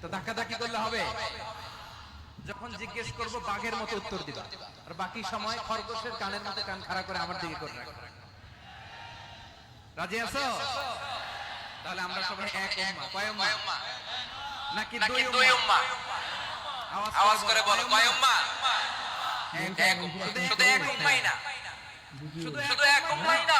তো ধাক্কা করলে হবে। যখন জিজ্ঞেস করব বাঘের মতো উত্তর দিবা। আর বাকি সময় খরগোশের কানের মতো কান খাড়া করে আমার দিকে করে রাখবে রাজি আছো? তাহলে আমরা সবাই এক কয় নাকি দুই উম্মা? আওয়াজ করে বলো। কয় উম্মা? এক এক উম্মা। শুধু এক উম্মাই না। শুধু এক উম্মাই না।